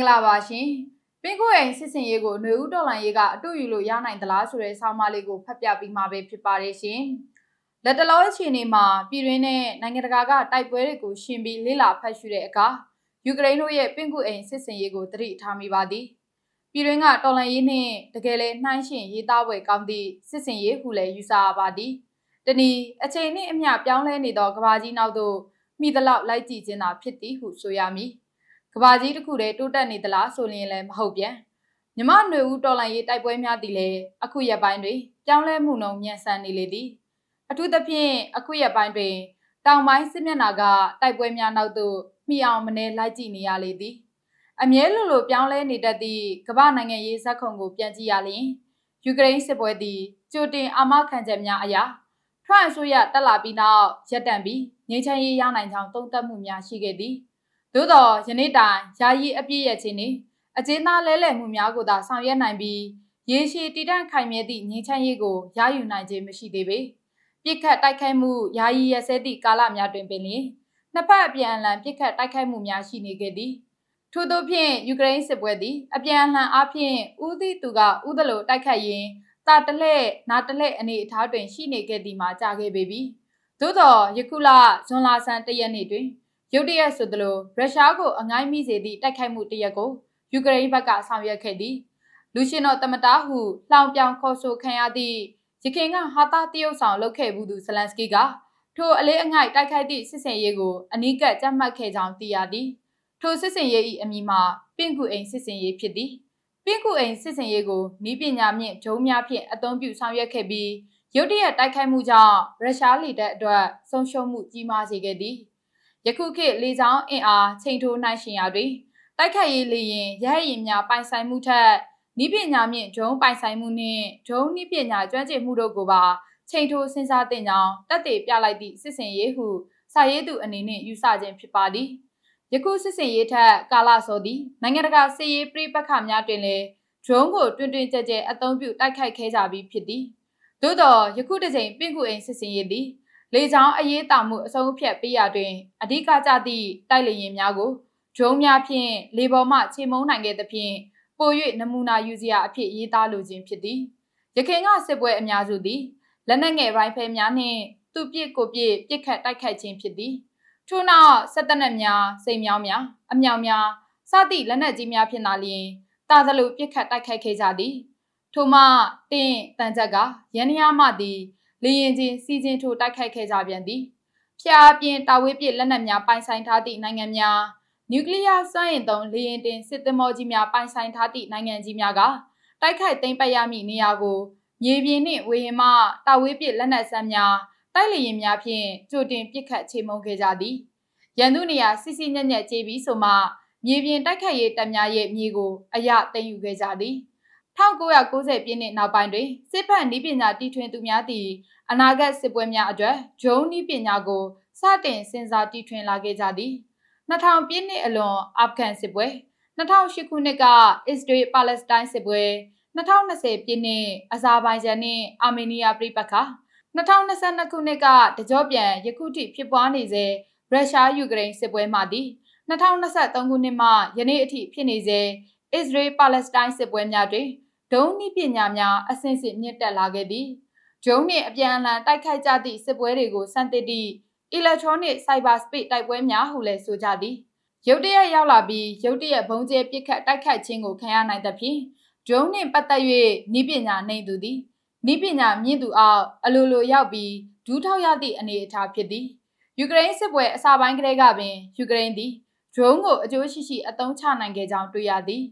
င်္ဂလာပါရှင်ပင်ကိုအိမ်စစ်စင်ရေးကိုຫນွေဦးတော်လိုင်းရေးကအတူယူလို့ရနိုင်သလားဆိုတဲ့ဆောင်းပါးလေးကိုဖတ်ပြပြီးမှပဲဖြစ်ပါတယ်ရှင်လက်တလောအခြေအနေမှာပြည်တွင်းနဲ့နိုင်ငံတကာကတိုက်ပွဲတွေကိုရှင်ပြီးလေ့လာဖတ်ရှုတဲ့အခါယူကရိန်းတို့ရဲ့ပင်ကိုအိမ်စစ်စင်ရေးကိုသတိထားမိပါသည်ပြည်တွင်းကတော်လန်ရေးနှင့်တကယ်လဲနှိုင်းရှင်ရေးသားပွဲကောင်းသည့်စစ်စင်ရေးဟုလည်းယူဆရပါသည်တနည်းအချိန်နှင့်အမျှပြောင်းလဲနေသောကဘာကြီးနောက်သို့မိသလောက်လိုက်ကြည့်ခြင်းသာဖြစ်သည်ဟုဆိုရမည် ကဘာကြီးတစ်ခုတည်းတိုးတက်နေသလားဆိုရင်လည်းမဟုတ်ပြန်မြမຫນွေဦးတော်လိုင်းရေးတိုက်ပွဲများသည်လည်းအခုရက်ပိုင်းတွင်ပြောင်းလဲမှုနှုန်းမြန်ဆန်နေလေသည်အထူးသဖြင့်အခုရက်ပိုင်းတွင် တောင်ပိုင်းစစ်မျက်နှာကတိုက်ပွဲများနောက်သို့မိအောင်မနေလိုက်ကြည့်နေရလေသည်အမြဲလိုလိုပြောင်းလဲနေတတ်သည့်ကမ္ဘာနိုင်ငံရေးဇက်ခုံကိုပြန်ကြည့်ရလျင်ယူကရိန်းစစ်ပွဲသည်ကြိုတင်အာမခံချက်များအရာထရန့်အစိုးရတက်လာပြီးနောက်ရပ်တန့်ပြီးငြိမ်းချမ်းရေးရနိုင်ကြောင်းသုံးသပ်မှုများရှိခဲ့သည် သို့တော့ယနေ့တိုင်ယာယီအပြည့်ရခြင်းနှင့်အကျဉ်းသားလဲလှယ်မှုများကိုသာဆောင်ရွက်နိုင်ပြီးရေရှည်တည်တံ့ခိုင်မြဲသည့်ငြိမ်းချမ်းရေးကိုရယူနိုင်ခြင်းမရှိသေးပေပြစ်ခတ်တိုက်ခိုက်မှုယာယီရစဲသည့်ကာလများတွင်ပင်လျင်နှစ်ဖက်အပြန်အလှန်ပြစ်ခတ်တိုက်ခိုက်မှုများရှိနေခဲ့သည်ထို့သောဖြင့်ယူကရိန်းစစ်ပွဲသည်အပြန်အလှန်အားဖြင့်ဦးသည့်သူကဦးသလိုတိုက်ခိုက်ရင်းတာတလဲ့နာတလဲ့အနေအထားတွင်ရှိနေခဲ့သည်မှာကြာခဲ့ပေပြီသို့သောယခုလဇွန်လဆန်းတရက်နေ့တွင် ရုတ်တရက်ဆိုသလိုရုရှားကိုအငိုင်းမိစေသည့်တိုက်ခိုက်မှုတရက်ကိုယူကရိန်းဘက်ကဆောင်ရွက်ခဲ့သည်လူရှင်တော်တမတာဟုလှောင်ပြောင်ခေါ်ဆိုခံရသည့်ရခိုင်ကဟာတာတရုတ်ဆောင်လုပ်ခဲ့ဘူးသူဇလန်စကီကထိုအလေးအငိုက်တိုက်ခိုက်သည့်စစ်စင်ရေးကိုအနီးကပ်ကြမ်းမှတ်ခဲ့ကြောင်းသိရသည်ထိုစစ်စင်ရေး၏အမည်မှာပင့်ကူအိမ်စစ်စင်ရေးဖြစ်သည်ပင့်ကူအိမ်စစ်စင်ရေးကိုဤပညာမြင့်ဂျုံများဖြင့်အသုံးပြုဆောင်ရွက်ခဲ့ပြီးရုတ်တရက်တိုက်ခိုက်မှုကြောင့်ရုရှားလေတပ်အတွက်ဆုံးရှုံးမှုကြီးမားစေခဲ့သည် ယခုခေတ်လေကြောင်းအင်အားချိန်ထိုးနိုင်ရှင်ရာတွင်တိုက်ခိုက်ရေးလေရင်ရဟတ်ရင်များပိုင်ဆိုင်မှုထက်ဤပညာမြင့်ဒရုန်းပိုင်ဆိုင်မှုနှင့်ဒရုန်းဤပညာကျွမ်းကျင်မှုတို့ကိုပါချိန်ထိုးစဉ်းစားသင့်ကြောင်းတက်တေပြလိုက်သည့်စစ်စင်ရေးဟုစာရေးသူအနေနဲ့ယူဆခြင်းဖြစ်ပါသည်ယခုစစ်စင်ရေးထက်ကာလစောသည်နိုင်ငံတကာစစ်ရေးပြိပက္ခများတွင်လည်းဒရုန်းကိုတွင်တွင်ကြဲကြဲအသုံးပြုတိုက်ခိုက်ခဲကြပြီးဖြစ်သည်သို့သောယခုတစ်ချိန်ပင့်ကူအိမ်စစ်စင်ရေးသည် လေကြောင်းအရေးတာမှုအဆုံးအဖြတ်ပေးရတွင်အဓိကကျသည့်တိုက်လေရင်များကိုဒရုန်းများဖြင့်လေပေါ်မှခြေမုံနိုင်ခဲ့သဖြင့်ပို၍နမူနာယူစရာအဖြစ်ရေးသားလိုခြင်းဖြစ်သည်ရခိုင်ကစစ်ပွဲအများစုသည်လက်နက်ငယ်ရိုင်ဖယ်များနှင့်သူပစ်ကိုပစ်ပစ်ခတ်တိုက်ခိုက်ခြင်းဖြစ်သည်ထို့နောက်ဆက်တနက်များစိတ်မြောင်းများအမြောင်များစသည့်လက်နက်ကြီးများဖြစ်လာလျင်တာသလိုပစ်ခတ်တိုက်ခိုက်ခဲ့ကြသည်ထို့မှတင်းတန်ချက်ကရန်ရမသည် လေရင်ချင်းစီချင်းထိုးတိုက်ခိုက်ခဲ့ကြပြန်သည်ဖျားပြင်းတာဝေးပစ်လက်နက်များပိုင်ဆိုင်ထားသည့်နိုင်ငံများနျူကလ িয়ার စွမ်းအင်သုံးလေရင်တင်စစ်သင်္ဘောကြီးများပိုင်ဆိုင်ထားသည့်နိုင်ငံကြီးများကတိုက်ခိုက်သိမ်းပိုက်ရမည့်နေရာကိုမြေပြင်နှင့်ဝေဟင်မှတာဝေးပစ်လက်နက်ဆန်းများတိုက်လေရင်များဖြင့်ကြိုတင်ပစ်ခတ်ချေမှုန်းခဲ့ကြသည်ရန်သူနေရာစစ်စစ်ညက်ညက်ကြေးပြီးဆိုမှမြေပြင်တိုက်ခတ်ရေးတပ်များရဲ့မြေကိုအရသိမ်းယူခဲ့ကြသည် 1990ပြည့်နှစ်နောက်ပိုင်းတွင်စစ်ဖက်နည်းပညာတီထွင်သူများသည်အနာဂတ်စစ်ပွဲများအတွက်ဂျုံနည်းပညာကိုစတင်စဉ်းစားတီထွင်လာခဲ့ကြသည်2000ပြည့်နှစ်အလွန်အာဖဂန်စစ်ပွဲ2008ခုနှစ်ကအစ္စရေးပါလက်စတိုင်းစစ်ပွဲ2020ပြည့်နှစ်အဇာဘိုင်ဂျန်နှင့်အာမေးနီးယားပြည်ပခါ2022ခုနှစ်ကတကြောပြန်ယခုထိဖြစ်ပွားနေစေရုရှားယူကရိန်းစစ်ပွဲမှသည်2023ခုနှစ်မှယနေ့အထိဖြစ်နေစေအစ္စရေးပါလက်စတိုင်းစစ်ပွဲများတွင် ဒုံးနည်းပညာများအဆင့်ဆင့်မြင့်တက်လာခဲ့သည်ဂျုံနှင့်အပြန်အလှန်တိုက်ခိုက်ကြသည့်စစ်ပွဲတွေကိုစတင်သည့် electronic cyber space တိုက်ပွဲများဟုလည်းဆိုကြသည်ရုတ်တရက်ရောက်လာပြီးရုတ်တရက်ဘုံကျဲပစ်ခတ်တိုက်ခိုက်ခြင်းကိုခံရနိုင်သဖြင့်ဂျုံနှင့်ပတ်သက်၍ဤပညာနှိမ်သူသည်ဤပညာမြင့်သူအောက်အလိုလိုရောက်ပြီးဒူးထောက်ရသည့်အနေအထားဖြစ်သည်ယူကရိန်းစစ်ပွဲအစပိုင်းကတည်းကပင်ယူကရိန်းသည်ဒရုန်းကိုအကျိုးရှိရှိအသုံးချနိုင်ခဲ့ကြောင်းတွေ့ရသည်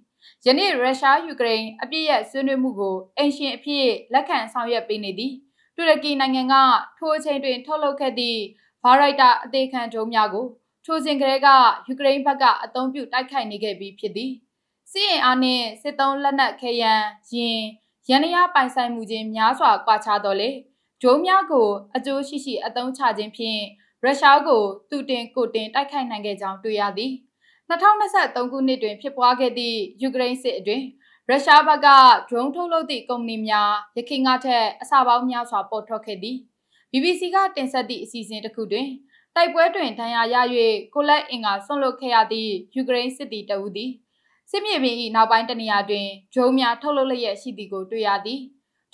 ယနေ့ရုရှားယူကရိန်းအပြည့်ရဲ့ဆွေးနွေးမှုကိုအင်ရှင်အဖြစ်လက်ခံဆောင်ရွက်ပေးနေသည်တူရကီနိုင်ငံကထိုအချိန်တွင် ထုတ်လုပ်ခဲ့သည့်ဘာရိုက်တာအသေးခံဒုံးများကိုထိုစဉ်ကလေးကယူကရိန်းဘက်ကအသုံးပြုတိုက်ခိုက်နေခဲ့ပြီးဖြစ်သည်စစ်ရင်အားနှင့်စစ်သုံးလက်နက်ခဲယမ်းရင်ရန်ရပိုင်ဆိုင်မှုချင်းများစွာကွာခြားတော်လေဂျုံများကိုအကျိုးရှိရှိအသုံးချခြင်းဖြင့်ရုရှားကိုသူတင်ကိုတင်တိုက်ခိုက်နိုင်ခဲ့ကြောင်းတွေ့ရသည် 2023ခုနှစ်တွင်ဖြစ်ပွားခဲ့သည့်ယူကရိန်းစစ်အတွင်းရုရှားဘက်ကဒရုန်းထုတ်လုပ်သည့်ကုမ္ပဏီများရခိုင်ကထက်အစပေါင်းများစွာပေါ်ထွက်ခဲ့သည် BBC ကတင်ဆက်သည့်အစီအစဉ်တစ်ခုတွင်တိုက်ပွဲတွင်ဒဏ်ရာရ၍ကိုလက်အင်ကဆွန့်လွတ်ခဲ့ရသည့်ယူကရိန်းစစ်သည်တအူးသည်စစ်မြေပြင်၏နောက်ပိုင်းတနေရာတွင်ဂျုံများထုတ်လုပ်လျက်ရှိသည်ကိုတွေ့ရသည်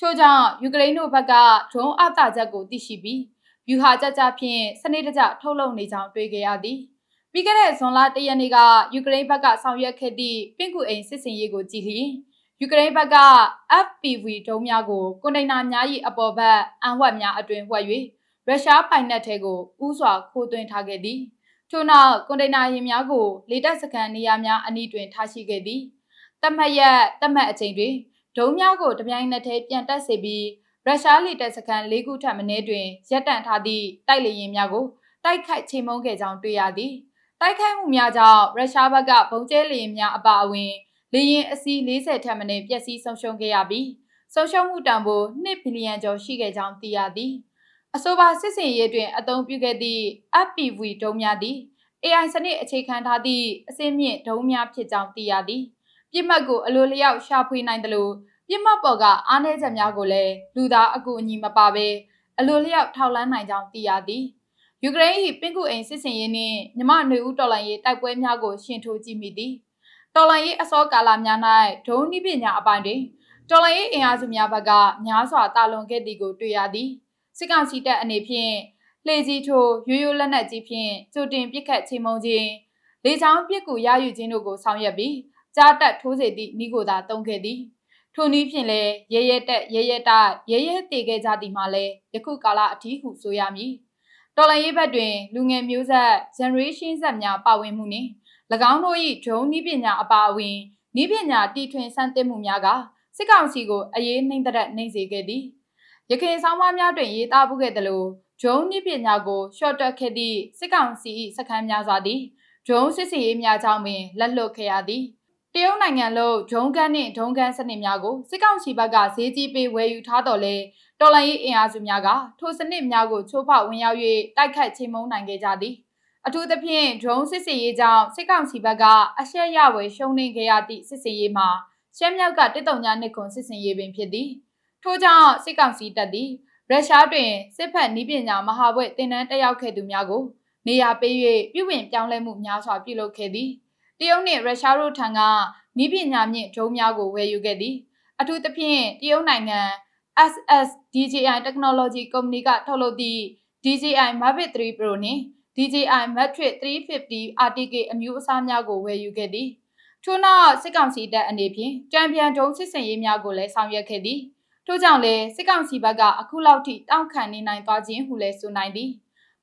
ထို့ကြောင့်ယူကရိန်းတို့ဘက်ကဂျုံအသာချက်ကိုသိရှိပြီးယူဟာကြကြဖြင့်စနစ်တကျထုတ်လုပ်နေကြောင်းတွေ့ကြရသည် ပြီးခဲ့တဲ့ဇွန်လ၁ရက်နေ့ကယူကရိန်းဘက်ကဆောင်ရွက်ခဲ့သည့်ပင့်ကူအိမ်စစ်စင်ရေးကိုကြည့်လျင်ယူကရိန်းဘက်က FPV ဒုံးများကိုကွန်တိန်နာများ၏အပေါ်ဘက်အံဝတ်များအတွင်ဝှက်၍ရုရှားပိုင်နက်ထဲကိုဥစွာခိုးသွင်းထားခဲ့သည်ထို့နောက်ကွန်တိန်နာယာဉ်များကိုလေတပ်စခန်းနေရာများအနီးတွင်ထားရှိခဲ့သည်တတ်မှတ်ရက်တတ်မှတ်အချိန်တွင်ဒုံးများကိုတပြိုင်နက်တည်းပြန်တက်စေပြီးရုရှားလေတပ်စခန်း၄ခုထပ်မင်းတွင်ရပ်တန့်ထားသည့်တိုက်လေယာဉ်များကိုတိုက်ခိုက်ချိန်မုံခဲ့ကြောင်းတွေ့ရသည် တိုက်ခိုက်မှုများကြောင့်ရုရှားဘက်ကဘုံကျဲလေယာဉ်များအပါအဝင်လေယာဉ်အစီး40ထပ်မင်းပျက်စီးဆုံးရှုံးခဲ့ရပြီးဆုံးရှုံးမှုတန်ဖိုး2ဘီလီယံကျော်ရှိခဲ့ကြောင်းသိရသည်အဆိုပါစစ်စင်ရေးတွင်အသုံးပြုခဲ့သည့် FPV ဒုံးများသည် AI စနစ်အခြေခံထားသည့်အစင်းမြင့်ဒုံးများဖြစ်ကြောင်းသိရသည်ပြစ်မှတ်ကိုအလိုလျောက်ရှာဖွေနိုင်သလိုပြစ်မှတ်ပေါ်ကအားနည်းချက်များကိုလည်းလူသားအကူအညီမပါဘဲအလိုလျောက်ထောက်လန်းနိုင်ကြောင်းသိရသည် ယူကရိန်း၏ပင်ကူအိမ်စစ်စင်ရေးနှင့်မြမနွေဦးတော်လှန်ရေးတိုက်ပွဲများကိုရှင်းထိုးကြည့်မိသည်တော်လှန်ရေးအစောကာလများ၌ဒုံးနည်းပညာအပိုင်းတွင်တော်လှန်ရေးအင်အားစုများဘက်ကများစွာတာလွန်ခဲ့သည်ကိုတွေ့ရသည်စစ်ကောင်စီတပ်အနေဖြင့်လှေကြီးထိုးရိုးရိုးလက်နက်ကြီးဖြင့်ကြိုတင်ပစ်ခတ်ချိန်မုံခြင်းလေချောင်းပစ်ကူရယူခြင်းတို့ကိုဆောင်ရွက်ပြီးကြားတက်ထိုးစေသည့်ဤကိုသာတုံးခဲ့သည်ထိုနည်းဖြင့်လည်းရဲရဲတက်ရဲရဲတိုက်ရဲရဲတည်ခဲ့ကြသည်မှာလည်းယခုကာလအထီးဟုဆိုရမည် တော်လန်ရေးဘက်တွင် လူငယ်မျိုးဆက် generation Z များပါဝင်မှုနှင့်၎င်းတို့၏ဒရုန်းနည်းပညာအပါအဝင်နည်းပညာတီထွင်ဆန်းသစ်မှုများကစစ်ကောင်စီကိုအရေးနှိမ့်သက်နှိမ့်စေခဲ့သည်ရခိုင်ဆောင်မများတွင်ရေးသားမှုခဲ့သလိုဒရုန်းနည်းပညာကိုရှော့တက်ခဲ့သည့်စစ်ကောင်စီ၏စခန်းများစွာသည်ဒရုန်းစစ်စီရေးများကြောင့်ပင်လက်လွတ်ခဲ့ရသည် တရုတ်နိုင်ငံလို့ဂျုံကန်နှင့်ဒုံကန်စနစ်များကိုစစ်ကောင်စီဘက်ကဈေးကြီးပေးဝယ်ယူထားတော်လဲတော်လိုင်းရေးအင်အားစုများကထိုစနစ်များကိုချိုးဖောက်ဝင်ရောက်၍တိုက်ခိုက်ချိန်မုံနိုင်ခဲ့ကြသည်အထူးသဖြင့်ဒရုန်းစစ်စီရေးကြောင့်စစ်ကောင်စီဘက်ကအရှက်ရဝယ်ရှုံးနိမ့်ခဲ့ရသည့်စစ်စီရေးမှာရှမ်းမြောက်ကတစ်တုံညာနှစ်ခွန်စစ်စင်ရေးပင်ဖြစ်သည်ထို့ကြောင့်စစ်ကောင်စီတပ်သည်ရုရှားတွင်စစ်ဖက်နည်းပညာမဟာဘွဲ့တင်နန်းတက်ရောက်ခဲ့သူများကိုနေရာပေး၍ပြုပြင်ပြောင်းလဲမှုများစွာပြုလုပ်ခဲ့သည် တရုတ်နှင့်ရုရှားတို့ထံကနီးပညာမြင့်ဒရုန်းများကိုဝယ်ယူခဲ့သည်အထူးသဖြင့်တရုတ်နိုင်ငံ SS DJI Technology Company ကထုတ်လုပ်သည့် DJI Mavic 3 Pro နှင့် DJI Matrix 350 RTK အမျိုးအစားများကိုဝယ်ယူခဲ့သည်ထို့နောက်စစ်ကောင်စီတပ်အနေဖြင့်တံပြန်ဒုံစစ်စင်ရေးများကိုလည်းဆောင်ရွက်ခဲ့သည်ထို့ကြောင့်လည်းစစ်ကောင်စီဘက်ကအခုလောက်ထိတောင့်ခံနေနိုင်သွားခြင်းဟုလည်းဆိုနိုင်သည်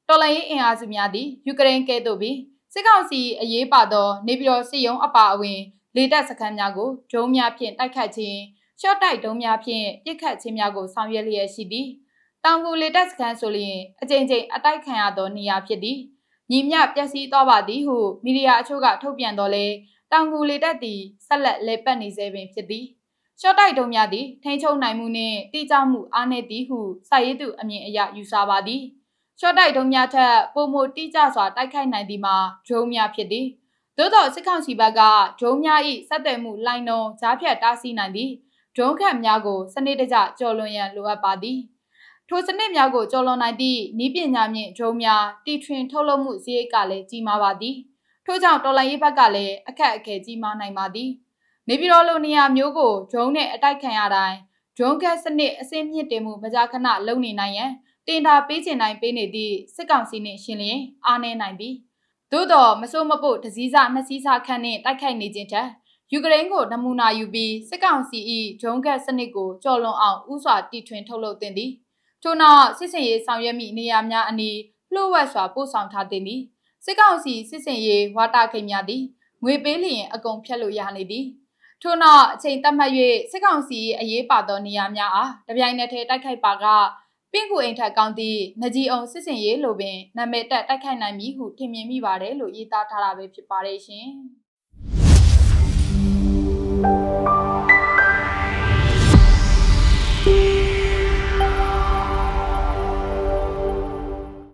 တော်လှန်ရေးအင်အားစုများသည်ယူကရိန်းကဲ့သို့ပြီး စစ်ကောင်စီအရေးပါသောနေပြည်တော်စစ်ရုံးအပါအဝင်လေတပ်စခန်းများကိုဒုံးများဖြင့်တိုက်ခတ်ခြင်းရှော့တိုက်ဒုံးများဖြင့်ပစ်ခတ်ခြင်းများကိုဆောင်ရွက်လျက်ရှိသည်တောင်ကူလေတပ်စခန်းဆိုလျင်အကြိမ်ကြိမ်အတိုက်ခံရသောနေရာဖြစ်သည်ညီမျှပျက်စီးသွားပါသည်ဟုမီဒီယာအချို့ကထုတ်ပြန်တော်လဲတောင်ကူလေတပ်သည်ဆက်လက်လဲပတ်နေစေပင်ဖြစ်သည်ရှော့တိုက်ဒုံးများသည်ထိန်းချုပ်နိုင်မှုနှင့်တိကျမှုအားနည်းသည်ဟုစာရေးသူအမြင်အရယူဆပါသည် ရှော့တိုက်ဒုံးများထက်ပုံမတိကျစွာတိုက်ခိုက်နိုင်သည်မှာဒုံးများဖြစ်သည်သို့သောစစ်ကောင်စီဘက်ကဒုံးများ၏စက်သွယ်မှုလိုင်းနှုံးကြားဖြတ်တားဆီးနိုင်သည်ဒုံးခတ်များကိုစနစ်တကျကျော်လွန်ရန်လိုအပ်ပါသည်ထိုစနစ်များကိုကျော်လွန်နိုင်သည့်ဤပညာမြင့်ဒုံးများတီထွင်ထုတ်လုပ်မှုစရိတ်ကလည်းကြီးမားပါသည်ထို့ကြောင့်တော်လိုင်းရေးဘက်ကလည်းအခက်အခဲကြီးမားနိုင်ပါသည်နေပြည်တော်လိုနေရာမျိုးကိုဒရုန်းနဲ့အတိုက်ခံရတိုင်းဒရုန်းကတ်စနစ်အစင်းမြင့်တင်မှုမကြာခဏလုပ်နေနိုင်ရန် တင်တာပေးချင်နိုင်ပေးနေသည့်စစ်ကောင်စီနှင့်ရှင်လျင်အားနည်းနိုင်သည်သို့တော့မစိုးမပုတ်တစည်းစာနှစ်စည်းစာခန့်နှင့်တိုက်ခိုက်နေခြင်းထက်ယူကရိန်းကိုနမူနာယူပြီးစစ်ကောင်စီ၏ဂျုံကတ်စနစ်ကိုကြော်လွန်အောင်ဥစွာတီထွင်ထုတ်လုပ်တင်သည်ထို့နောက်စစ်စင်ရေးဆောင်ရွက်မိနေရာများအနီးလှုပ်ဝက်စွာပို့ဆောင်ထားသည်စစ်ကောင်စီစစ်စင်ရေးဝါတာခိန်များသည်ငွေပေးလျင်အကုန်ဖြတ်လို့ရနေသည်ထို့နောက်အချိန်သတ်မှတ်၍စစ်ကောင်စီအရေးပါသောနေရာများအားတပြိုင်နက်တည်းတိုက်ခိုက်ပါက ပင့်ကူအိမ်ထက်ကောင်းသည့်ငကြီးအောင်စစ်စင်ရေးလိုပင်နာမည်တက်တိုက်ခိုက်နိုင်မည်ဟုထင်မြင်မိပါတယ်လို့ရေးသားထားတာပဲဖြစ်ပါတယ်ရှင်။